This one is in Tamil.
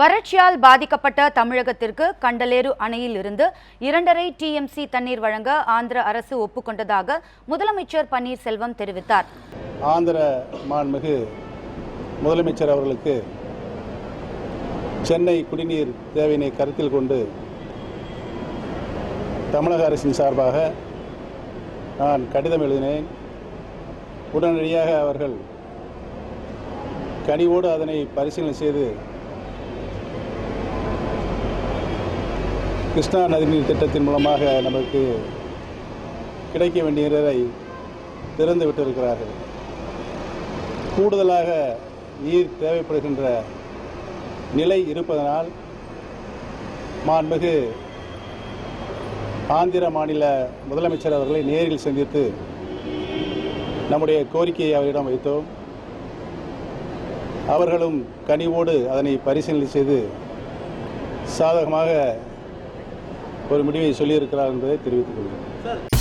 வறட்சியால் பாதிக்கப்பட்ட தமிழகத்திற்கு கண்டலேறு அணையில் இருந்து இரண்டரை டிஎம்சி தண்ணீர் வழங்க ஆந்திர அரசு ஒப்புக்கொண்டதாக முதலமைச்சர் பன்னீர்செல்வம் தெரிவித்தார். ஆந்திர மாண்புமிகு முதலமைச்சர் அவர்களுக்கு சென்னை குடிநீர் தேவையினை கருத்தில் கொண்டு தமிழக அரசின் சார்பாக நான் கடிதம் எழுதினேன். உடனடியாக அவர்கள் கனிவோடு அதனை பரிசீலனை செய்து கிருஷ்ணா நதிநீர் திட்டத்தின் மூலமாக நமக்கு கிடைக்க வேண்டிய நீரை திறந்து விட்டிருக்கிறார்கள். கூடுதலாக நீர் தேவைப்படுகின்ற நிலை இருப்பதனால் மாண்புமிகு ஆந்திர மாநில முதலமைச்சர் அவர்களை நேரில் சந்தித்து நம்முடைய கோரிக்கையை அவரிடம் வைத்தோம். அவர்களும் கனிவோடு அதனை பரிசீலனை செய்து சாதகமாக ஒரு முடிவை சொல்லியிருக்கிறார் என்பதை தெரிவித்துக் கொள்கிறேன்.